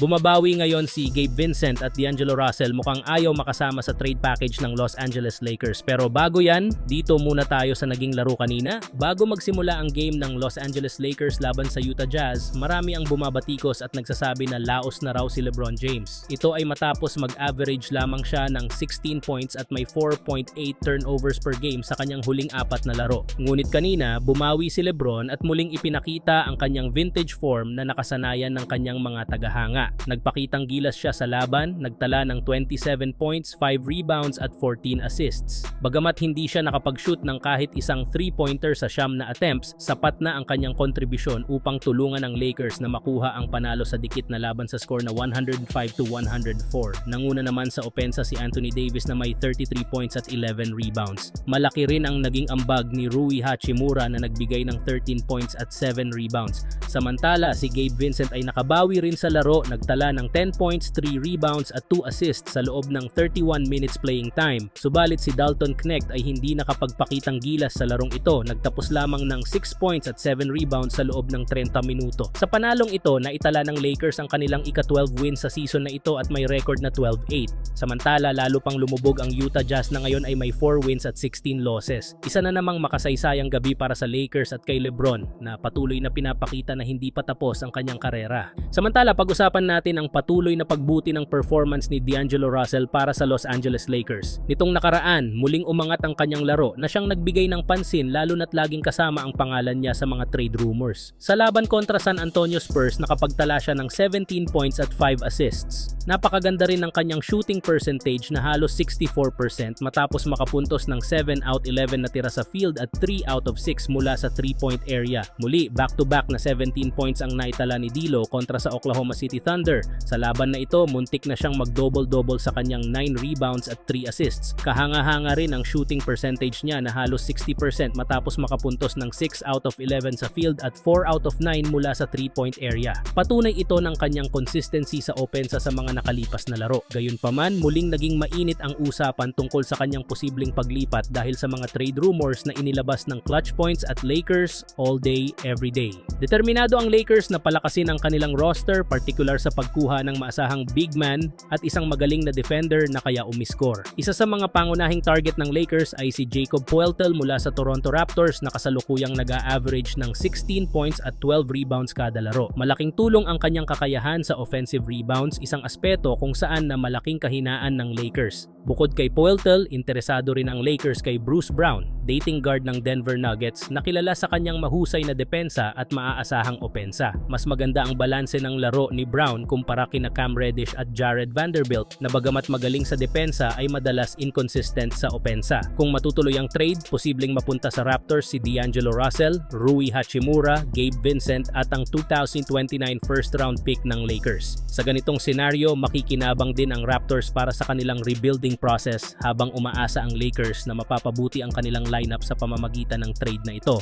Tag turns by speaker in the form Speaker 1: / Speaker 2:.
Speaker 1: Bumabawi ngayon si Gabe Vincent at D'Angelo Russell mukhang ayaw makasama sa trade package ng Los Angeles Lakers. Pero bago yan, dito muna tayo sa naging laro kanina. Bago magsimula ang game ng Los Angeles Lakers laban sa Utah Jazz, marami ang bumabatikos at nagsasabi na laos na raw si LeBron James. Ito ay matapos mag-average lamang siya ng 16 points at may 4.8 turnovers per game sa kanyang huling apat na laro. Ngunit kanina, bumawi si LeBron at muling ipinakita ang kanyang vintage form na nakasanayan ng kanyang mga tagahanga. Nagpakitang gilas siya sa laban, nagtala ng 27 points, 5 rebounds at 14 assists. Bagamat hindi siya nakapag-shoot ng kahit isang 3-pointer sa siyam na attempts, sapat na ang kanyang kontribusyon upang tulungan ang Lakers na makuha ang panalo sa dikit na laban sa score na 105 to 104. Nanguna naman sa opensa si Anthony Davis na may 33 points at 11 rebounds. Malaki rin ang naging ambag ni Rui Hachimura na nagbigay ng 13 points at 7 rebounds. Samantala, si Gabe Vincent ay nakabawi rin sa laro, nagtala ng 10 points, 3 rebounds at 2 assists sa loob ng 31 minutes playing time. Subalit si Dalton Knecht ay hindi nakapagpakitang gilas sa larong ito, nagtapos lamang ng 6 points at 7 rebounds sa loob ng 30 minuto. Sa panalong ito, naitala ng Lakers ang kanilang ika-12 win sa season na ito at may record na 12-8. Samantala, lalo pang lumubog ang Utah Jazz na ngayon ay may 4 wins at 16 losses. Isa na namang makasaysayang gabi para sa Lakers at kay LeBron na patuloy na pinapakita na hindi pa tapos ang kanyang karera. Samantala, pag-usapan natin ang patuloy na pagbuti ng performance ni D'Angelo Russell para sa Los Angeles Lakers. Nitong nakaraan, muling umangat ang kanyang laro na siyang nagbigay ng pansin lalo na't laging kasama ang pangalan niya sa mga trade rumors. Sa laban kontra San Antonio Spurs, nakapagtala siya ng 17 points at 5 assists. Napakaganda rin ng kanyang shooting percentage na halos 64% matapos makapuntos ng 7 out 11 na tira sa field at 3 out of 6 mula sa 3-point area. Muli, back-to-back na 17 points ang naitala ni Dilo kontra sa Oklahoma City Thunder. Sa laban na ito, muntik na siyang mag-double-double sa kanyang 9 rebounds at 3 assists. Kahanga-hanga rin ang shooting percentage niya na halos 60% matapos makapuntos ng 6 out of 11 sa field at 4 out of 9 mula sa 3-point area. Patunay ito ng kanyang consistency sa opensa sa mga nakalipas na laro. Gayunpaman, muling naging mainit ang usapan tungkol sa kanyang posibleng paglipat dahil sa mga trade rumors na inilabas ng clutch points at Lakers all day, every day. Determinado ang Lakers na palakasin ang kanilang roster, particular sa pagkuha ng maasahang big man at isang magaling na defender na kaya umiskor. Isa sa mga pangunahing target ng Lakers ay si Jacob Poeltel mula sa Toronto Raptors na kasalukuyang nag-a-average ng 16 points at 12 rebounds kada laro. Malaking tulong ang kanyang kakayahan sa offensive rebounds, isang aspeto kung saan na malaking kahinaan ng Lakers. Bukod kay Poeltel, interesado rin ang Lakers kay Bruce Brown, dating guard ng Denver Nuggets na kilala sa kanyang mahusay na depensa at maaasahang opensa. Mas maganda ang balanse ng laro ni Brown kumpara kina Cam Reddish at Jared Vanderbilt na bagamat magaling sa depensa ay madalas inconsistent sa opensa. Kung matutuloy ang trade, posibleng mapunta sa Raptors si D'Angelo Russell, Rui Hachimura, Gabe Vincent at ang 2029 first round pick ng Lakers. Sa ganitong senaryo, makikinabang din ang Raptors para sa kanilang rebuilding process habang umaasa ang Lakers na mapapabuti ang kanilang lineup sa pamamagitan ng trade na ito.